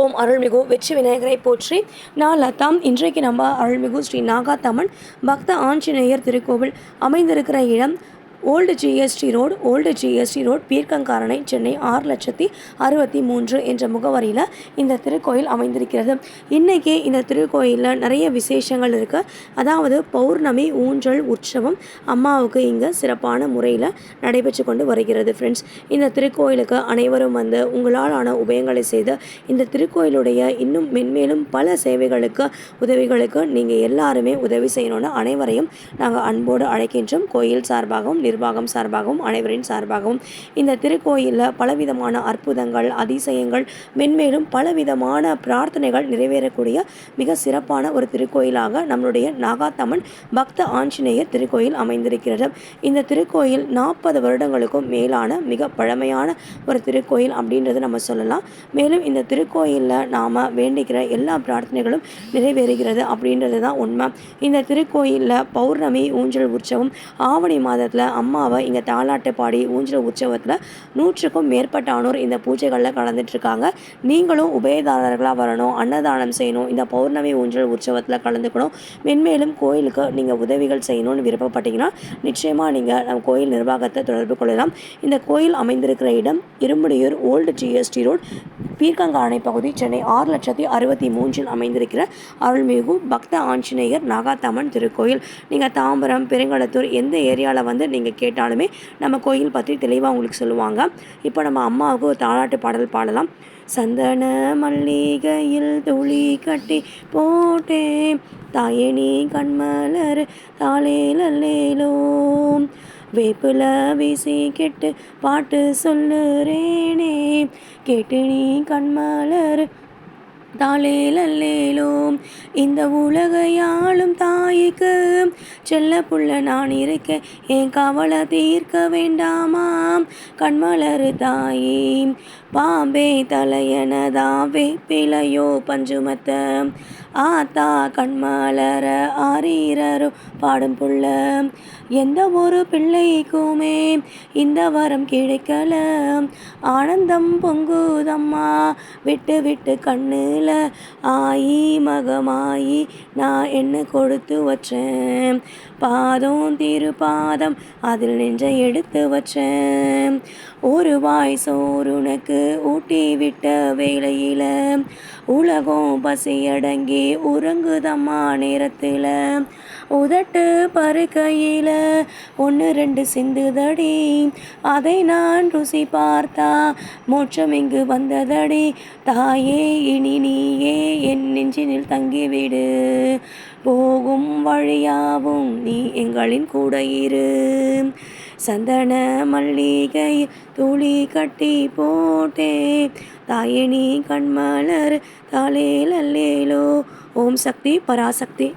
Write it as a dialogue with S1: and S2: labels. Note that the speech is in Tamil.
S1: ஓம் அருள்மிகு வெற்றி விநாயகரை போற்றி நான் லதாம் இன்றைக்கு நம்ம அருள்மிகு ஸ்ரீ நாகாத்தம்மன் பக்த ஆஞ்சநேயர் திருக்கோவில் அமைந்திருக்கிற இடம் old GST road old GST road Peerkankaranai Chennai ஆறு லட்சத்தி அறுபத்தி மூன்று என்ற முகவரியில் இந்த திருக்கோயில் அமைந்திருக்கிறது. இன்றைக்கி இந்த திருக்கோயிலில் நிறைய விசேஷங்கள் இருக்குது அதாவது பௌர்ணமி ஊஞ்சல் உற்சவம் அம்மாவுக்கு இங்கே சிறப்பான முறையில் நடைபெற்று கொண்டு வருகிறது ஃப்ரெண்ட்ஸ் இந்த திருக்கோயிலுக்கு அனைவரும் வந்து உங்களால் ஆன உபயங்களை செய்து இந்த திருக்கோயிலுடைய இன்னும் மென்மேலும் பல சேவைகளுக்கு உதவிகளுக்கு நீங்கள் எல்லாருமே உதவி செய்யணும்னு அனைவரையும் நாங்கள் அன்போடு அழைக்கின்றோம். கோயில் சார்பாகவும் நிர்வாகம் சார்பாகவும் அனைவரின் சார்பாகவும் இந்த திருக்கோயிலில் பலவிதமான அற்புதங்கள் அதிசயங்கள் மென்மேலும் பலவிதமான பிரார்த்தனைகள் நிறைவேறக்கூடிய மிக சிறப்பான ஒரு திருக்கோயிலாக நம்மளுடைய நாகாத்தம்மன் பக்த ஆஞ்சநேயர் திருக்கோயில் அமைந்திருக்கிறது. இந்த திருக்கோயில் நாற்பது வருடங்களுக்கும் மேலான மிக பழமையான ஒரு திருக்கோயில் அப்படின்றது நம்ம சொல்லலாம். மேலும் இந்த திருக்கோயிலில் நாம் வேண்டிக்கிற எல்லா பிரார்த்தனைகளும் நிறைவேறுகிறது அப்படின்றது தான் உண்மை. இந்த திருக்கோயிலில் பௌர்ணமி ஊஞ்சல் உற்சவம் ஆவணி மாதத்தில் அம்மாவை இங்கே தாலாட்டு பாடி ஊஞ்சல் உற்சவத்தில் நூற்றுக்கும் மேற்பட்டானோர் இந்த பூஜைகளில் கலந்துட்டுருக்காங்க நீங்களும் உபயதாரர்களாக வரணும் அன்னதானம் செய்யணும் இந்த பௌர்ணமி ஊஞ்சல் உற்சவத்தில் கலந்துக்கணும். மென்மேலும் கோயிலுக்கு நீங்கள் உதவிகள் செய்யணும்னு விருப்பப்பட்டீங்கன்னா நிச்சயமாக நீங்கள் நம்ம கோயில் நிர்வாகத்தை தொடர்பு கொள்ளலாம். இந்த கோயில் அமைந்திருக்கிற இடம் Irumbudaiyur old GST road Peerkankaranai பகுதி சென்னை ஆறு லட்சத்தி அறுபத்தி மூன்றில் அமைந்திருக்கிற அருள்மிகு பக்த ஆஞ்சநேயர் நாகாத்தம்மன் திருக்கோயில். நீங்கள் தாம்பரம் பெருங்கலத்தூர் எந்த ஏரியாவில் வந்து நீங்கள் கேட்டாலுமே நம்ம கோயில் பற்றி தெளிவாக உங்களுக்கு சொல்லுவாங்க. இப்போ நம்ம அம்மாவுக்கு ஒரு தாலாட்டு பாடல் பாடலாம். சந்தன மல்லிகையில் துளி கட்டி போட்டேன். தாயணி கண்மலர் தாளேலோ வேப்பில வீசி கெட்டு பாட்டு சொல்லுறேனே. கேட்டு நீ கண்மலர் தாளேலல்லேலோம் இந்த உலகையாளும் தாய்க்கு செல்ல புள்ள நான் இருக்க என் கவலை தீர்க்க வேண்டாமாம். கண்மலரு தாயே பாம்பே தலையனதாவே பிழையோ பஞ்சுமத்த. ஆத்தா கண்மலர ஆரீரரோ பாடும் புள்ள. எந்த ஒரு பிள்ளைக்குமே இந்த வரம் கிடைக்கல. ஆனந்தம் பொங்குதம்மா விட்டு விட்டு கண்ணில். ஆயி மகமாயி நான் என்ன கொடுத்து வச்சேன்? பாதம் திருப்பாதம் அதில் நின்ற எடுத்து வச்சேன் ஒரு வாய் சோறுனக்கு ஊட்டி விட்ட வேளையில் உலகம் பசியடங்கி உறங்குதம்மா நேரத்தில். உதட்டு பருக்கையில் ஒன்று ரெண்டு சிந்துதடி அதை நான் ருசி பார்த்தா மோட்சம் இங்கு வந்ததடி. தாயே இனி நீயே நெஞ்சினில் தங்கிவிடு போகும் வழியாவும் நீ எங்களின் கூட இரு. சந்தன மல்லிகை துளி கட்டி போட்டே தாயினி கண்மலர் தாளேலல்லேலோ ஓம் சக்தி பராசக்தி.